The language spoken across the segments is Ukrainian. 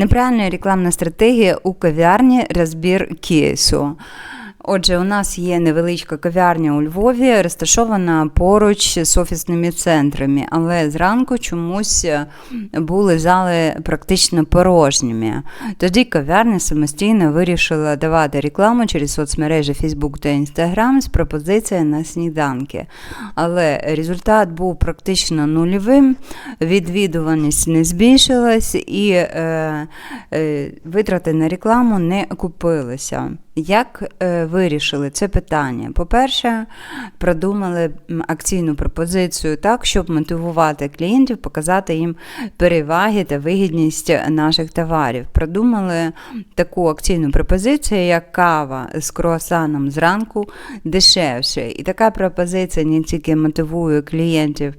Неправильна рекламная стратегия у кав'ярні «Разбир кейсу. Отже, у нас є невеличка кав'ярня у Львові, розташована поруч з офісними центрами, але зранку чомусь е, були зали практично порожніми. Тоді кав'ярня самостійно вирішила давати рекламу через соцмережі Facebook та Instagram з пропозицією на сніданки. Але результат був практично нульовим, відвідуваність не збільшилась і е, е, витрати на рекламу не окупилися. Як е, вирішили це питання? По-перше, продумали акційну пропозицію так, щоб мотивувати клієнтів, показати їм переваги та вигідність наших товарів. Продумали таку акційну пропозицію, як кава з круасаном зранку дешевше. І така пропозиція не тільки мотивує клієнтів.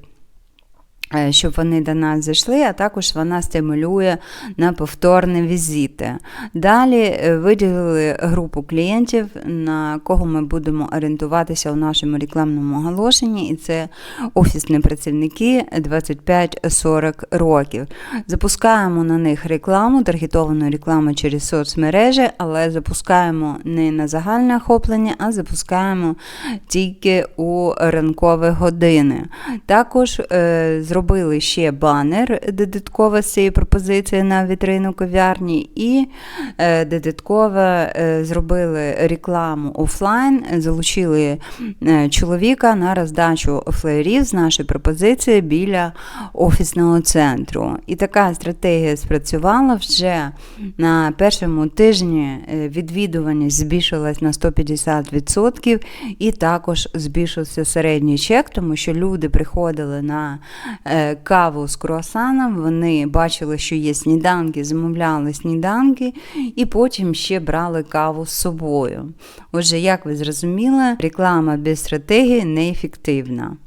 Е, Щоб вони до нас зайшли, а також вона стимулює на повторні візити. Далі е, виділили групу клієнтів, на кого ми будемо орієнтуватися у нашому рекламному оголошенні, і це офісні працівники 25-40 років. Запускаємо на них рекламу, таргетовану рекламу через соцмережі, але запускаємо не на загальне охоплення, а запускаємо тільки у ранкові години. Також е, зробили ще банер додатково з цієї пропозиції на вітрину кав'ярні, і е, додатково е, зробили рекламу офлайн, залучили е, чоловіка на роздачу флеєрів з нашої пропозиції біля офісного центру. І така стратегія спрацювала вже на першому тижні відвідуваність збільшилась на 150%, і також збільшився середній чек, тому що люди приходили на каву з круасаном, вони бачили, що є сніданки, замовляли сніданки, і потім ще брали каву з собою. Отже, як ви зрозуміли, реклама без стратегії неефективна.